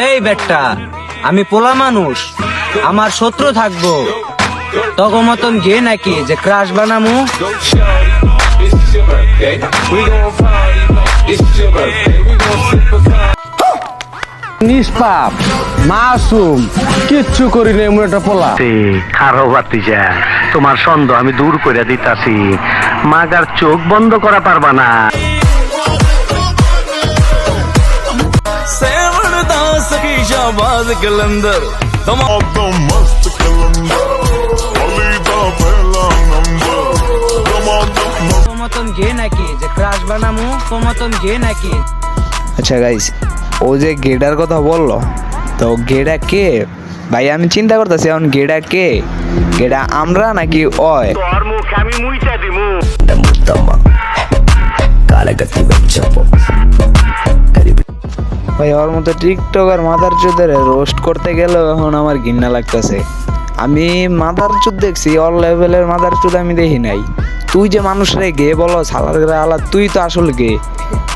এই বেটা আমি পোলা মানুষ আমার শত্রু থাকব। তগো মতন গে নাকি যে ক্রাশ বানামু. নিষ্পাপ মাসুম কিচ্ছু করি না এমন একটা পোলা খারো বাতিজা তোমার সন্দেহ আমি দূর করে দিতাছি। মাগার চোখ বন্ধ করা পারবা না। ਸ਼ਾਬਾਜ਼ ਕਲੰਦਰ ਮਸਤ ਕਲੰਦਰ ਅਲੀ ਦਾ ਪਹਿਲਾ ਨੰਬਰ আচ্ছা গাইস ও যে গেডার কথা বলল তো গেডা কে ভাই আমি চিন্তা করতেছি এখন গেডা কে গেডা আমরা নাকি অয় তোর মুখ আমি দিমু ভাই, ওর মতো টিকটক আর মাদার চোদের রোস্ট করতে গেলেও এখন আমার ঘৃণা লাগতেছে। আমি মাদার চোদ দেখছি অল লেভেলের মাদার চোদ আমি দেখি নাই। তুই যে মানুষরে গে, বলো সালার আলা তুই তো আসল গে।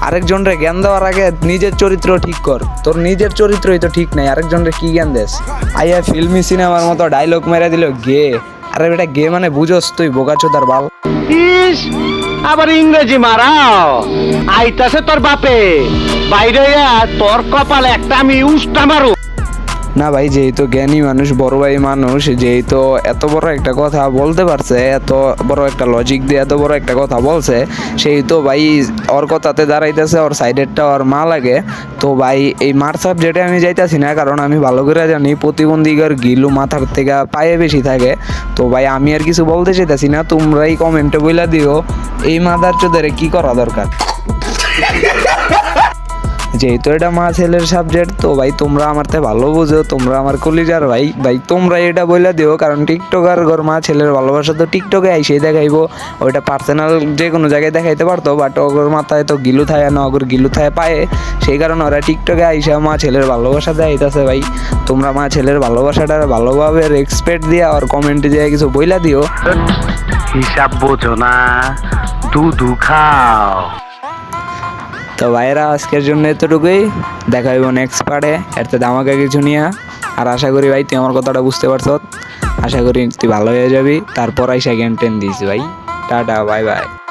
আরেকজনরে জ্ঞান দেওয়ার আগে নিজের চরিত্র ঠিক কর। তোর নিজের চরিত্রই তো ঠিক নাই আরেকজনরে কি জ্ঞান দেস? আইয়া ফিল্মি সিনেমার মতো ডায়লগ মেরে দিল, গে। আরে বেটা, গে মানে বুঝোস তুই বোকা চোদার বাল। ইস, আবার ইংরেজি মারাও। আইতাছে তোর বাপে। বাইরে তোর কপালে একটা আমি উষ্টা মারু। না ভাই, যেহেতু জ্ঞানী মানুষ, বড় ভাই মানুষ, যেহেতু এত বড় একটা কথা বলতে পারছে, এত বড় একটা লজিক দিয়ে এত বড় একটা কথা বলছে সেই তো ভাই ওর কথাতে দাঁড়াইতেছে, ওর সাইডেরটা ওর মা লাগে। তো ভাই, এই মার সাবজেক্টে আমি যাইতাছি না, কারণ আমি ভালো করে জানি প্রতিবন্ধীকার গিলু মাথার থেকে পায়ে বেশি থাকে। তো ভাই, আমি আর কিছু বলতে চাইতেছি না, তোমরাই কমেন্টে বইলা দিও, এই মাদার চোদের কি করা দরকার? যেহেতু এটা মা ছেলের সাবজেক্ট তো ভাই তোমরা আমার থেকে ভালো বুঝো, তোমরা আমার কলিজার ভাই। ভাই তোমরা এটা বলে দিও, কারণ টিকটকার ঘর মা ছেলের ভালোবাসা তো টিকটকে আইসেই দেখাইবো। ওইটা পার্সোনাল যে কোনো জায়গায় দেখাইতে পারতো বাট ওগর মাথায় তো গিলু থায় না, ওগর গিলু থায় পায়ে। সেই কারণে ওরা টিকটকে আইসা মা ছেলের ভালোবাসা দেখাইতেছে ভাই। তোমরা মা ছেলের ভালোবাসাটা ভালোভাবে রেসপেক্ট দিয়ে আর কমেন্টে দিয়ে কিছু বইলা দিও। হিসাব বোঝো না, দুধু খাও। তো ভাইরা আজকের জন্য এতটুকুই। দেখা হইব নেক্সট পার্টে। এর তো দামাকে কিছু নিয়ে। আর আশা করি ভাই, তুই আমার কথাটা বুঝতে পারছ। আশা করি তুই ভালো হয়ে যাবি। তারপর আইসা সেকেন্ড টেন দিস ভাই। Tata bye bye